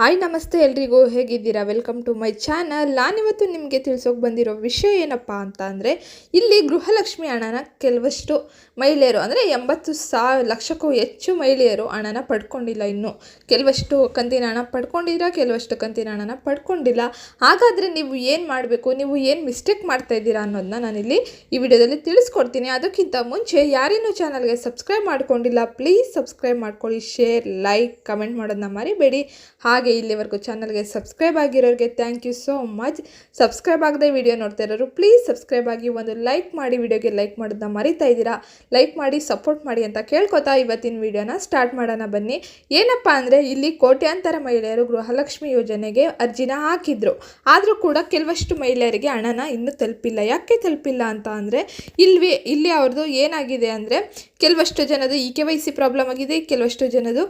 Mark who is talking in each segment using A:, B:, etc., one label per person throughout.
A: Hi, ನಮಸ್ತೆ ಎಲ್ರಿಗೂ ಹೇಗಿದ್ದೀರಾ? ವೆಲ್ಕಮ್ ಟು ಮೈ ಚಾನಲ್ ನಾನಿವತ್ತು ನಿಮಗೆ ತಿಳಿಸೋಕೆ ಬಂದಿರೋ ವಿಷಯ ಏನಪ್ಪ ಅಂತ ಅಂದರೆ, ಇಲ್ಲಿ ಗೃಹಲಕ್ಷ್ಮಿ ಹಣನ ಕೆಲವಷ್ಟು ಮಹಿಳೆಯರು, ಅಂದರೆ ಎಂಬತ್ತು ಸಾವಿರ ಲಕ್ಷಕ್ಕೂ ಹೆಚ್ಚು ಮಹಿಳೆಯರು ಹಣನ ಪಡ್ಕೊಂಡಿಲ್ಲ ಇನ್ನೂ. ಕೆಲವಷ್ಟು ಕಂತಿನ ಹಣ ಪಡ್ಕೊಂಡಿದ್ದೀರಾ ಕೆಲವಷ್ಟು ಕಂತಿನ ಹಣನ ಪಡ್ಕೊಂಡಿಲ್ಲ. ಹಾಗಾದರೆ ನೀವು ಏನು ಮಾಡಬೇಕು? ನೀವು ಏನು ಮಿಸ್ಟೇಕ್ ಮಾಡ್ತಾ ಇದ್ದೀರಾ ಅನ್ನೋದನ್ನ ನಾನಿಲ್ಲಿ ಈ ವಿಡಿಯೋದಲ್ಲಿ ತಿಳಿಸ್ಕೊಡ್ತೀನಿ. ಅದಕ್ಕಿಂತ ಮುಂಚೆ ಯಾರೇನೂ ಚಾನಲ್ಗೆ ಸಬ್ಸ್ಕ್ರೈಬ್ ಮಾಡ್ಕೊಂಡಿಲ್ಲ ಪ್ಲೀಸ್ ಸಬ್ಸ್ಕ್ರೈಬ್ ಮಾಡ್ಕೊಳ್ಳಿ ಶೇರ್ ಲೈಕ್ ಕಮೆಂಟ್ ಮಾಡೋದನ್ನ ಮರಿಬೇಡಿ. ಹಾಗೆ ಇಲ್ಲಿವರೆಗೂ ಚಾನಲ್ಗೆ subscribe ಆಗಿರೋರಿಗೆ thank you so much subscribe ಆಗದೆ ವಿಡಿಯೋ ನೋಡ್ತಾ ಇರೋರು ಪ್ಲೀಸ್ ಸಬ್ಸ್ಕ್ರೈಬ್ ಆಗಿ ಒಂದು ಲೈಕ್ ಮಾಡಿ ವಿಡಿಯೋಗೆ ಲೈಕ್ ಮಾಡೋದನ್ನ ಮರಿತಾ ಇದ್ದೀರಾ? ಲೈಕ್ ಮಾಡಿ ಸಪೋರ್ಟ್ ಮಾಡಿ ಅಂತ ಕೇಳ್ಕೊತಾ ಇವತ್ತಿನ ವಿಡಿಯೋನ ಸ್ಟಾರ್ಟ್ ಮಾಡೋಣ ಬನ್ನಿ. ಏನಪ್ಪ ಅಂದರೆ, ಇಲ್ಲಿ ಕೋಟ್ಯಾಂತರ ಮಹಿಳೆಯರು ಗೃಹಲಕ್ಷ್ಮಿ ಯೋಜನೆಗೆ ಅರ್ಜಿನ ಹಾಕಿದ್ರು. ಆದರೂ ಕೂಡ ಕೆಲವಷ್ಟು ಮಹಿಳೆಯರಿಗೆ ಹಣನ ಇನ್ನೂ ತಲುಪಿಲ್ಲ. ಯಾಕೆ ತಲುಪಿಲ್ಲ ಅಂತ ಅಂದರೆ ಇಲ್ಲಿ ಇಲ್ಲಿ ಅವ್ರದ್ದು ಏನಾಗಿದೆ ಅಂದರೆ, ಕೆಲವಷ್ಟು ಜನದು ಈ ಕೆ ವೈ ಸಿ ಪ್ರಾಬ್ಲಮ್ ಆಗಿದೆ, ಕೆಲವಷ್ಟು ಜನದು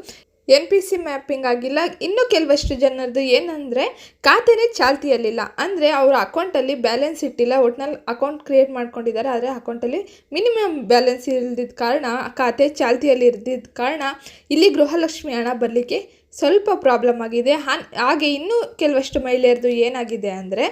A: ಎನ್ ಪಿ ಸಿ ಮ್ಯಾಪಿಂಗ್ ಆಗಿಲ್ಲ. ಇನ್ನೂ ಕೆಲವಷ್ಟು ಜನರದ್ದು ಏನಂದರೆ, ಖಾತೆನೇ ಚಾಲ್ತಿಯಲ್ಲಿಲ್ಲ. ಅಂದರೆ ಅವರ ಅಕೌಂಟಲ್ಲಿ ಬ್ಯಾಲೆನ್ಸ್ ಇಟ್ಟಿಲ್ಲ. ಒಟ್ನಲ್ಲಿ ಅಕೌಂಟ್ ಕ್ರಿಯೇಟ್ ಮಾಡ್ಕೊಂಡಿದ್ದಾರೆ. ಆದರೆ ಅಕೌಂಟಲ್ಲಿ ಮಿನಿಮಮ್ ಬ್ಯಾಲೆನ್ಸ್ ಇಲ್ದಿದ್ದ ಕಾರಣ, ಖಾತೆ ಚಾಲ್ತಿಯಲ್ಲಿ ಇರ್ದಿದ್ದ ಕಾರಣ ಇಲ್ಲಿ ಗೃಹಲಕ್ಷ್ಮಿ ಹಣ ಬರಲಿಕ್ಕೆ ಸ್ವಲ್ಪ ಪ್ರಾಬ್ಲಮ್ ಆಗಿದೆ. ಹಾಗೆ ಇನ್ನೂ ಕೆಲವಷ್ಟು ಮಹಿಳೆಯರದು ಏನಾಗಿದೆ ಅಂದರೆ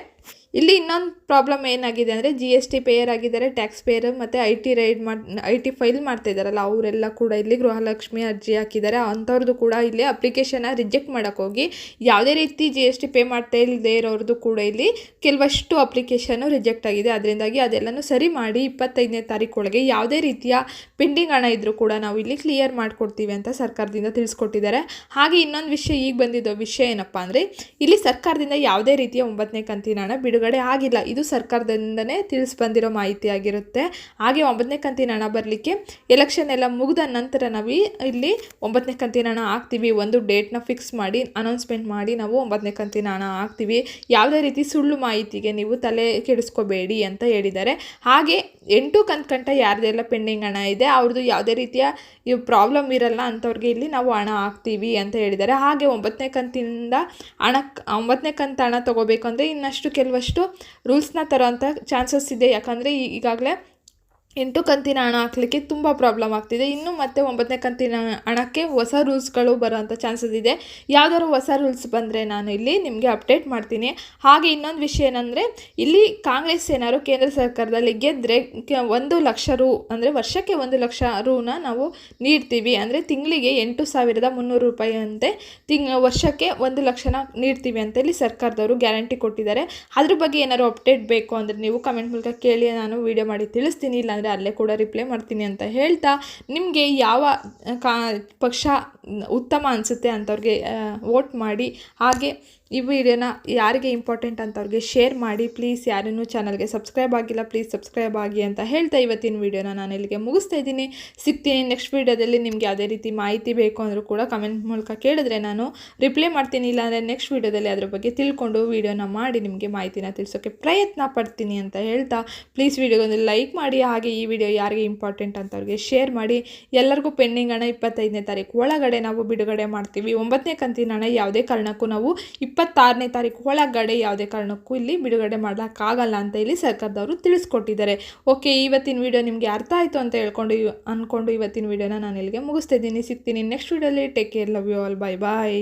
A: ಇಲ್ಲಿ ಇನ್ನೊಂದು ಪ್ರಾಬ್ಲಮ್ ಏನಾಗಿದೆ ಅಂದರೆ ಜಿ ಎಸ್ ಟಿ ಪೇಯರ್ ಆಗಿದ್ದಾರೆ ಟ್ಯಾಕ್ಸ್ ಪೇಯರ್ ಮತ್ತು ಐ ಟಿ ರೈಡ್ ಮಾಡಿ ಐ ಟಿ ಫೈಲ್ ಮಾಡ್ತಾ ಇದ್ದಾರಲ್ಲ, ಅವರೆಲ್ಲ ಕೂಡ ಇಲ್ಲಿ ಗೃಹಲಕ್ಷ್ಮಿ ಅರ್ಜಿ ಹಾಕಿದ್ದಾರೆ. ಅಂಥವ್ರದ್ದು ಕೂಡ ಇಲ್ಲಿ ಅಪ್ಲಿಕೇಶನ್ನ ರಿಜೆಕ್ಟ್ ಮಾಡೋಕ್ಕೆ ಹೋಗಿ ಯಾವುದೇ ರೀತಿ ಜಿ ಎಸ್ ಟಿ ಪೇ ಮಾಡ್ತಾ ಇಲ್ಲದೆ ಇರೋರದ್ದು ಕೂಡ ಇಲ್ಲಿ ಕೆಲವಷ್ಟು ಅಪ್ಲಿಕೇಶನ್ನು ರಿಜೆಕ್ಟ್ ಆಗಿದೆ. ಅದರಿಂದಾಗಿ ಅದೆಲ್ಲನೂ ಸರಿ ಮಾಡಿ ಇಪ್ಪತ್ತೈದನೇ ತಾರೀಕೊಳಗೆ ಯಾವುದೇ ರೀತಿಯ ಪೆಂಡಿಂಗ್ ಹಣ ಇದ್ದರೂ ಕೂಡ ನಾವು ಇಲ್ಲಿ ಕ್ಲಿಯರ್ ಮಾಡಿಕೊಡ್ತೀವಿ ಅಂತ ಸರ್ಕಾರದಿಂದ ತಿಳಿಸ್ಕೊಟ್ಟಿದ್ದಾರೆ. ಹಾಗೆ ಇನ್ನೊಂದು ವಿಷಯ ಈಗ ಬಂದಿದ್ದ ವಿಷಯ ಏನಪ್ಪ ಅಂದರೆ, ಇಲ್ಲಿ ಸರ್ಕಾರದಿಂದ ಯಾವುದೇ ರೀತಿಯ ಒಂಬತ್ತನೇ ಕಂತಿನ ಹಣ ಬಿಡುಗಡೆ ಆಗಿಲ್ಲ. ಇದು ಸರ್ಕಾರದಿಂದನೇ ತಿಳಿಸ್ಬಂದಿರೋ ಮಾಹಿತಿ ಆಗಿರುತ್ತೆ. ಹಾಗೆ ಒಂಬತ್ತನೇ ಕಂತಿನ ಹಣ ಬರಲಿಕ್ಕೆ ಎಲೆಕ್ಷನ್ ಎಲ್ಲ ಮುಗಿದ ನಂತರ ನಾವು ಇಲ್ಲಿ ಒಂಬತ್ತನೇ ಕಂತಿನ ಹಣ ಹಾಕ್ತೀವಿ. ಒಂದು ಡೇಟ್ನ ಫಿಕ್ಸ್ ಮಾಡಿ ಅನೌನ್ಸ್ಮೆಂಟ್ ಮಾಡಿ ನಾವು ಒಂಬತ್ತನೇ ಕಂತಿನ ಹಣ ಹಾಕ್ತೀವಿ. ಯಾವುದೇ ರೀತಿ ಸುಳ್ಳು ಮಾಹಿತಿಗೆ ನೀವು ತಲೆ ಕೆಡಿಸ್ಕೋಬೇಡಿ ಅಂತ ಹೇಳಿದ್ದಾರೆ. ಹಾಗೆ ಎಂಟು ಕಂತು ಯಾರ್ದೆಲ್ಲ ಪೆಂಡಿಂಗ್ ಹಣ ಇದೆ, ಅವ್ರದ್ದು ಯಾವುದೇ ರೀತಿಯ ಪ್ರಾಬ್ಲಮ್ ಇರಲ್ಲ ಅಂಥವ್ರಿಗೆ ಇಲ್ಲಿ ನಾವು ಹಣ ಹಾಕ್ತೀವಿ ಅಂತ ಹೇಳಿದ್ದಾರೆ. ಹಾಗೆ ಒಂಬತ್ತನೇ ಕಂತಿನಿಂದ ಹಣ ಒಂಬತ್ತನೇ ಕಂತ ಹಣ ತೊಗೋಬೇಕು ಅಂದರೆ ಇನ್ನಷ್ಟು ಕೆಲವಷ್ಟು ರೂಲ್ಸ್ನ ತರೋಂಥ ಚಾನ್ಸಸ್ ಇದೆ. ಯಾಕಂದರೆ ಈಗಾಗಲೇ ಎಂಟು ಕಂತಿನ ಹಣ ಹಾಕಲಿಕ್ಕೆ ತುಂಬ ಪ್ರಾಬ್ಲಮ್ ಆಗ್ತಿದೆ. ಇನ್ನು ಮತ್ತೆ ಒಂಬತ್ತನೇ ಕಂತಿನ ಹಣಕ್ಕೆ ಹೊಸ ರೂಲ್ಸ್ಗಳು ಬರೋಂಥ ಚಾನ್ಸಸ್ ಇದೆ. ಯಾವ್ದಾದ್ರು ಹೊಸ ರೂಲ್ಸ್ ಬಂದರೆ ನಾನು ಇಲ್ಲಿ ನಿಮಗೆ ಅಪ್ಡೇಟ್ ಮಾಡ್ತೀನಿ. ಹಾಗೆ ಇನ್ನೊಂದು ವಿಷಯ ಏನಂದರೆ, ಇಲ್ಲಿ ಕಾಂಗ್ರೆಸ್ ಏನಾದ್ರು ಕೇಂದ್ರ ಸರ್ಕಾರದಲ್ಲಿ ಗೆದ್ದರೆ ಒಂದು ಲಕ್ಷ ರೂ ಅಂದರೆ ವರ್ಷಕ್ಕೆ ಒಂದು ಲಕ್ಷ ರೂನ ನಾವು ನೀಡ್ತೀವಿ. ಅಂದರೆ ತಿಂಗಳಿಗೆ ಎಂಟು ಸಾವಿರದ ಮುನ್ನೂರು ರೂಪಾಯಿ ಅಂತೆ ತಿಂಗ್ ವರ್ಷಕ್ಕೆ ಒಂದು ಲಕ್ಷನ ನೀಡ್ತೀವಿ ಅಂತ ಇಲ್ಲಿ ಸರ್ಕಾರದವರು ಗ್ಯಾರಂಟಿ ಕೊಟ್ಟಿದ್ದಾರೆ. ಅದ್ರ ಬಗ್ಗೆ ಏನಾದ್ರು ಅಪ್ಡೇಟ್ ಬೇಕು ಅಂದರೆ ನೀವು ಕಮೆಂಟ್ ಮೂಲಕ ಕೇಳಿ, ನಾನು ವಿಡಿಯೋ ಮಾಡಿ ತಿಳಿಸ್ತೀನಿ. ಇಲ್ಲಾಂದರೆ ಅಲ್ಲೇ ಕೂಡ ರಿಪ್ಲೈ ಮಾಡ್ತೀನಿ ಅಂತ ಹೇಳ್ತಾ, ನಿಮಗೆ ಯಾವ ಕಾ, ಪಕ್ಷ ಉತ್ತಮ ಅನಿಸುತ್ತೆ ಅಂಥವ್ರಿಗೆ ವೋಟ್ ಮಾಡಿ. ಹಾಗೆ ಈ ವಿಡಿಯೋನ ಯಾರಿಗೆ ಇಂಪಾರ್ಟೆಂಟ್ ಅಂತವ್ರಿಗೆ ಶೇರ್ ಮಾಡಿ ಪ್ಲೀಸ್ ಯಾರನ್ನೂ ಚಾನಲ್ಗೆ ಸಬ್ಸ್ಕ್ರೈಬ್ ಆಗಿಲ್ಲ ಪ್ಲೀಸ್ ಸಬ್ಸ್ಕ್ರೈಬ್ ಆಗಿ ಅಂತ ಹೇಳ್ತಾ ಇವತ್ತಿನ ವಿಡಿಯೋನ ನಾನು ಇಲ್ಲಿಗೆ ಮುಗಿಸ್ತಾ ಇದ್ದೀನಿ. ಸಿಗ್ತೀನಿ ನೆಕ್ಸ್ಟ್ ವಿಡಿಯೋದಲ್ಲಿ ನಿಮಗೆ ಯಾವುದೇ ರೀತಿ ಮಾಹಿತಿ ಬೇಕು ಅಂದರೂ ಕೂಡ ಕಮೆಂಟ್ ಮೂಲಕ ಕೇಳಿದ್ರೆ ನಾನು ರಿಪ್ಲೈ ಮಾಡ್ತೀನಿ, ಇಲ್ಲಾಂದರೆ ನೆಕ್ಸ್ಟ್ ವಿಡಿಯೋದಲ್ಲಿ ಅದ್ರ ಬಗ್ಗೆ ತಿಳ್ಕೊಂಡು ವೀಡಿಯೋನ ಮಾಡಿ ನಿಮಗೆ ಮಾಹಿತಿನ ತಿಳಿಸೋಕ್ಕೆ ಪ್ರಯತ್ನ ಪಡ್ತೀನಿ ಅಂತ ಹೇಳ್ತಾ ಪ್ಲೀಸ್ ವೀಡಿಯೋಗೊಂದು ಲೈಕ್ ಮಾಡಿ, ಹಾಗೆ ಈ ವಿಡಿಯೋ ಯಾರಿಗೆ ಇಂಪಾರ್ಟೆಂಟ್ ಅಂತವ್ರಿಗೆ ಶೇರ್ ಮಾಡಿ. ಎಲ್ಲರಿಗೂ ಪೆಂಡಿಂಗ್ ಹಣ ಇಪ್ಪತ್ತೈದನೇ ತಾರೀಕು ಒಳಗಡೆ ನಾವು ಬಿಡುಗಡೆ ಮಾಡ್ತೀವಿ. ಒಂಬತ್ತನೇ ಕಂತಿನ ಹಣ ಯಾವುದೇ ಕಾರಣಕ್ಕೂ ನಾವು ಇಪ್ಪತ್ತಾರನೇ ತಾರೀಕು ಒಳಗಡೆ ಯಾವುದೇ ಕಾರಣಕ್ಕೂ ಇಲ್ಲಿ ಬಿಡುಗಡೆ ಮಾಡೋಕ್ಕಾಗಲ್ಲ ಅಂತ ಇಲ್ಲಿ ಸರ್ಕಾರದವರು ತಿಳಿಸ್ಕೊಟ್ಟಿದ್ದಾರೆ. ಓಕೆ ಇವತ್ತಿನ ವಿಡಿಯೋ ನಿಮಗೆ ಅರ್ಥ ಆಯಿತು ಅಂತ ಹೇಳ್ಕೊಂಡು ಅಂದ್ಕೊಂಡು ಇವತ್ತಿನ ವಿಡಿಯೋನ ನಾನು ಇಲ್ಲಿಗೆ ಮುಗಿಸ್ತಿದ್ದೀನಿ ಸಿಗ್ತೀನಿ ನೆಕ್ಸ್ಟ್ ವಿಡಿಯೋಲಿ take care love you all bye bye